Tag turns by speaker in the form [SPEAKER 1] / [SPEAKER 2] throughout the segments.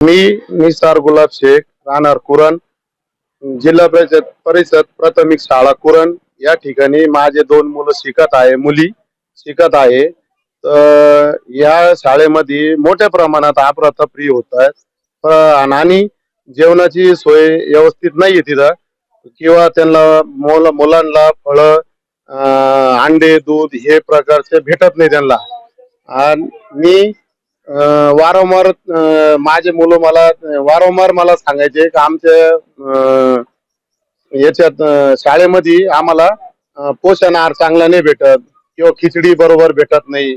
[SPEAKER 1] मी निसार गुलाब शेख राहणार कुरण. जिल्हा परिषद परिषद प्राथमिक शाळा कुरण. या ठिकाणी माझे दोन मुलं शिकत आहे मुली शिकत आहे. तर या शाळेमध्ये मोठ्या प्रमाणात अफरातफरी होत आहे आणि जेवणाची सोय व्यवस्थित नाहीये तिथं. किंवा त्यांना मुल मुलांना फळं अंडे दूध हे प्रकारचे भेटत नाही त्यांना. आणि मी वारंवार माझे मुलं मला वारंवार मला सांगायचे की आमच्या याच्यात शाळेमध्ये आम्हाला पोषण आहार चांगला नाही भेटत किंवा खिचडी बरोबर भेटत नाही.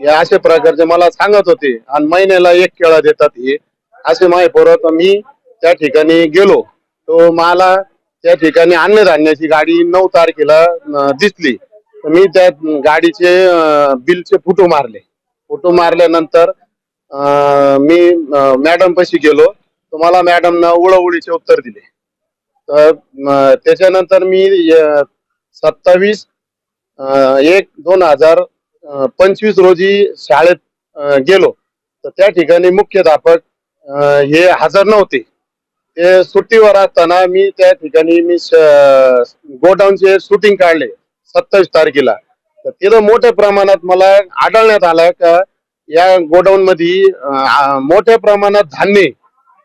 [SPEAKER 1] या अशा प्रकारचे मला सांगत होते. आणि महिन्याला एक केळा देतात हे. असे माझे पोरत मी त्या ठिकाणी गेलो. तो मला त्या ठिकाणी अन्नधान्याची गाडी नऊ तारखेला दिसली. मी त्या गाडीचे बिलचे फोटो मारले. फोटो मारल्यानंतर मी मॅडम पशी गेलो. तर मला मॅडमनं उळवळीचे उत्तर दिले. तर त्याच्यानंतर मी सत्तावीस एक दोन हजार पंचवीस रोजी शाळेत गेलो. तर त्या ठिकाणी मुख्याध्यापक हे हजर नव्हते. ते सुट्टीवर असताना मी त्या ठिकाणी मी गोडाऊनचे शूटिंग काढले सत्तावीस तारखेला. तर तिथं मोठ्या प्रमाणात मला आढळण्यात आलं का या गोडाऊन मध्ये मोठ्या प्रमाणात धान्य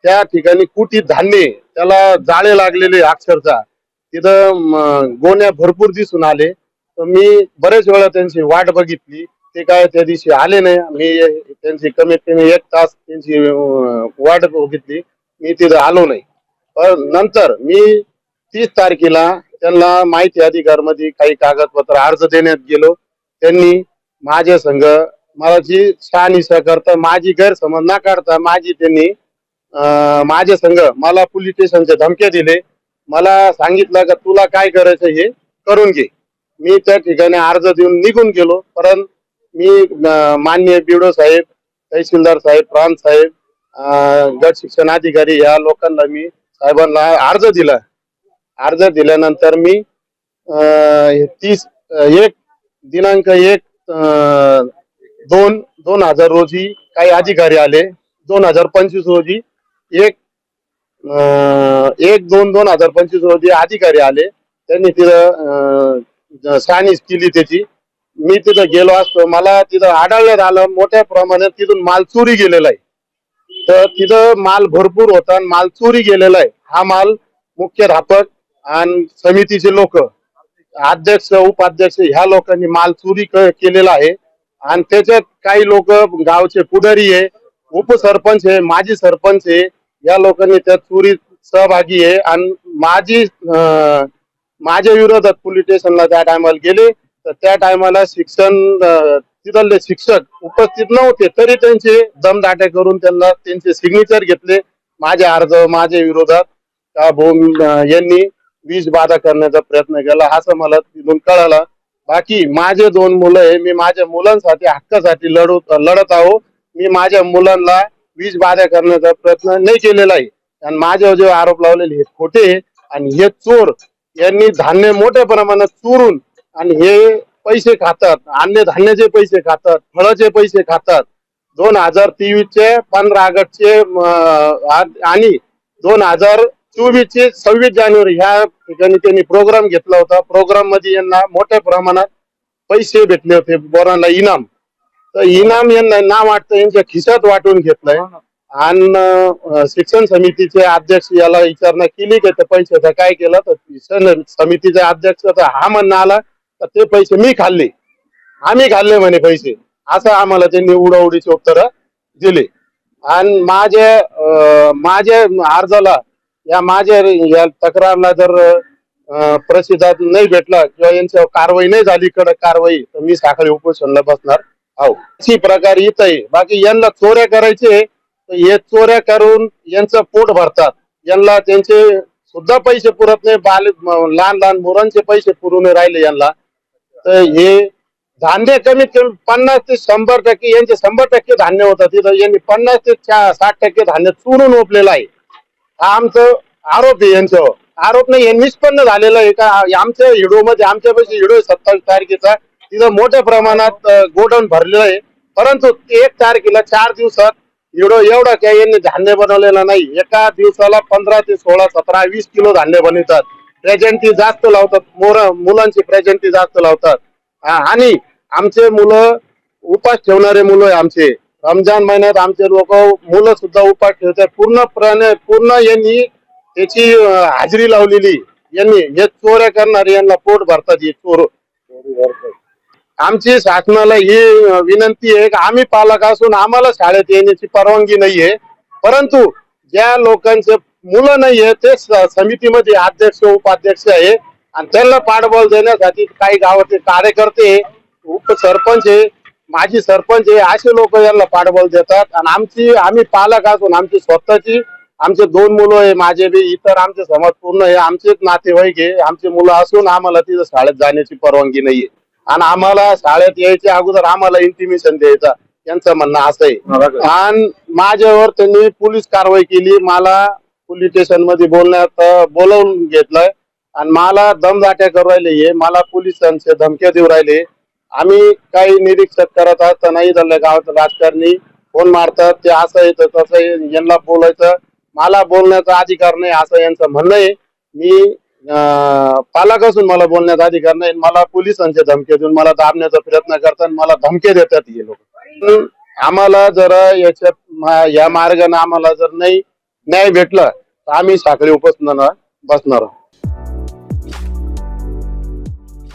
[SPEAKER 1] त्या ठिकाणी कुटी धान्य त्याला जाळे लागलेले अक्षरशः. तिथं गोण्या भरपूर दिसून आले. तर मी बरेच वेळा त्यांची वाट बघितली. ते काय त्या दिवशी आले नाही. मी त्यांची कमीत कमी एक तास त्यांची वाट बघितली. मी तिथं आलो नाही. पण नंतर मी तीस तारखेला त्यांना माहिती अधिकारमध्ये काही कागदपत्र अर्ज देण्यात गेलो. त्यांनी माझ्या संघ मला जी शहानिशा करता माझी गैरसमज न काढता माझी त्यांनी माझे माझ्या संघ मला पोलीस स्टेशनच्या धमक्या दिले. मला सांगितलं का तुला काय करायचं हे करून घे. मी त्या ठिकाणी अर्ज देऊन निघून गेलो. परंतु मी मान्य बिडो साहेब तहसीलदार साहेब प्रांत साहेब गट शिक्षण अधिकारी या लोकांना मी साहेबांना अर्ज दिला. अर्ज दिल्यानंतर मी तीस एक दिनांक एक दोन दोन हजार रोजी काही अधिकारी आले. दोन हजार पंचवीस रोजी एक अं, एक दोन दोन हजार पंचवीस रोजी अधिकारी आले. त्यांनी तिथं अं, केली त्याची. मी तिथं गेलो असतो. मला तिथं आढळण्यात आलं मोठ्या प्रमाणात तिथून माल चोरी गेलेला आहे. तर तिथं माल भरपूर होता आणि माल चोरी गेलेला आहे. हा माल मुख्याध्यापक आणि समितीचे लोक अध्यक्ष उपाध्यक्ष ह्या लोकांनी माल चोरी क- केलेला आहे. आणि त्याच्यात काही लोक गावचे पुढारी आहे उपसरपंच आहे माजी सरपंच आहे. या लोकांनी त्या चोरीत सहभागी आहे. आणि माझी माझ्या विरोधात पोलीस स्टेशनला त्या टायमाला गेले तर त्या टायमाला शिक्षण तिथले शिक्षक उपस्थित नव्हते तरी त्यांचे दमदाटे करून त्यांना त्यांचे सिग्नेचर घेतले माझे अर्ज माझ्या विरोधात. का यांनी वीज बाधा करण्याचा प्रयत्न केला. असं मला तिथून कळालं. बाकी माझे दोन मुलं आहे मी माझ्या मुलांसाठी हक्कासाठी लढू लढत आहो. मी माझ्या मुलांना वीज बाधा करण्याचा प्रयत्न नाही केलेला आहे. आणि माझ्यावर जे आरोप लावलेले हे खोटे आहे आणि हे चोर यांनी धान्य मोठ्या प्रमाणात चोरून आणि हे पैसे खातात. अन्य धान्याचे पैसे खातात फळाचे पैसे खातात. दोन हजार तेवीसचे पंधरा ऑगस्टचे आणि दोन हजार चोवीसचे सव्वीस जानेवारी ह्या ठिकाणी त्यांनी प्रोग्राम घेतला होता. प्रोग्राममध्ये यांना मोठ्या प्रमाणात पैसे भेटले होते पोरांना इनाम. तर इनाम यांना ना वाटतं यांच्या खिशात वाटून घेतलंय. आणि शिक्षण समितीचे अध्यक्ष याला विचारणा केली की त्या पैशाचं काय केलं तर शिक्षण समितीचे अध्यक्ष हा म्हणणं आला तर ते पैसे मी खाल्ले. आम्ही खाल्ले म्हणे पैसे. असं आम्हाला त्यांनी उडवडीचे उत्तर दिले. आणि माझ्या माझ्या अर्जाला या माझ्या या तक्रारला जर प्रसिद्धात नाही भेटला किंवा यांच्यावर कारवाई नाही झाली कडक कारवाई तर मी साखळी उपोषणला बसणार आहो अशी प्रकार इथं आहे. बाकी यांना चोऱ्या करायचे तर हे चोऱ्या करून यांचं पोट भरतात. यांना त्यांचे सुद्धा पैसे पुरत नाही बाल लहान लहान मुलांचे पैसे पुरून राहिले यांना. तर हे धान्य कमीत कमी पन्नास ते शंभर टक्के यांचे शंभर टक्के धान्य होतं. तिथं यांनी पन्नास ते साठ टक्के धान्य चुरून ओपलेलं आहे. आमचं आरोप आहे यांच्यावर आरोप नाही हे निष्पन्न झालेलं आहे. का आमच्या हिडो मध्ये आमच्या हिडो हिडो सत्तावीस तारखेचा. तिथं मोठ्या प्रमाणात गोडाऊन भरलेलं आहे. परंतु एक तारखेला चार दिवसात हिडो एवढं काय यांनी धान्य बनवलेलं नाही. एका दिवसाला पंधरा ते सोळा सतरा वीस किलो धान्य बनवतात. प्रेझेंटी जास्त लावतात. मोर मुलांची प्रेझेंटी जास्त लावतात. हा, आणि आमचे मुलं उपास ठेवणारे मुलं आहे आमचे. रमजान महिन्यात आमचे लोक मुलं सुद्धा उपास ठेवतात. पूर्णपणे पूर्ण यांनी त्याची हाजरी लावलेली. यांनी हे चोऱ्या करणारे यांना पोट भरतात हे चोर. आमची शासनाला ही विनंती आहे की आम्ही पालक असून आम्हाला शाळेत येण्याची परवानगी नाहीये. परंतु ज्या लोकांचे मुलं नाहीये ते समितीमध्ये अध्यक्ष उपाध्यक्ष आहे. आणि त्यांना पाठबळ देण्यासाठी काही गावाचे कार्यकर्ते उपसरपंच आहे माजी सरपंच आहे असे लोक यांना पाठबळ देतात. आणि आमची आम्ही पालक असून आमची स्वतःची आमचे दोन मुलं आहे माझे बी इतर आमचे समाज पूर्ण आहे आमचेच नातेवाईक आहे आमचे मुलं असून आम्हाला तिथं शाळेत जाण्याची परवानगी नाहीये. आणि आम्हाला शाळेत यायच्या अगोदर आम्हाला इंटिमेशन द्यायचा यांचं म्हणणं असं आहे. आणि माझ्यावर त्यांनी पोलीस कारवाई केली. मला पोलीस स्टेशनमध्ये बोलण्यात बोलवून घेतलंय. आणि मला दमदाट्या करू राहिले हे. मला पोलिसांचे धमक्या देऊ राहिले आम्ही काही निरीक्षक करत असतानाही झालं गावात राजकारणी फोन मारतात ते असं येतं तसं यांना बोलायचं. मला बोलण्याचा अधिकार नाही असं यांचं म्हणणं आहे. मी अं, पालक असून मला बोलण्याचा अधिकार नाही. मला पोलिसांच्या धमक्या देऊन मला दाबण्याचा प्रयत्न करतात मला धमके देतात हे लोक. आम्हाला जर याच्या या मार्गाने आम्हाला जर नाही न्याय भेटला तर आम्ही साखळी उपोषणाला बसणार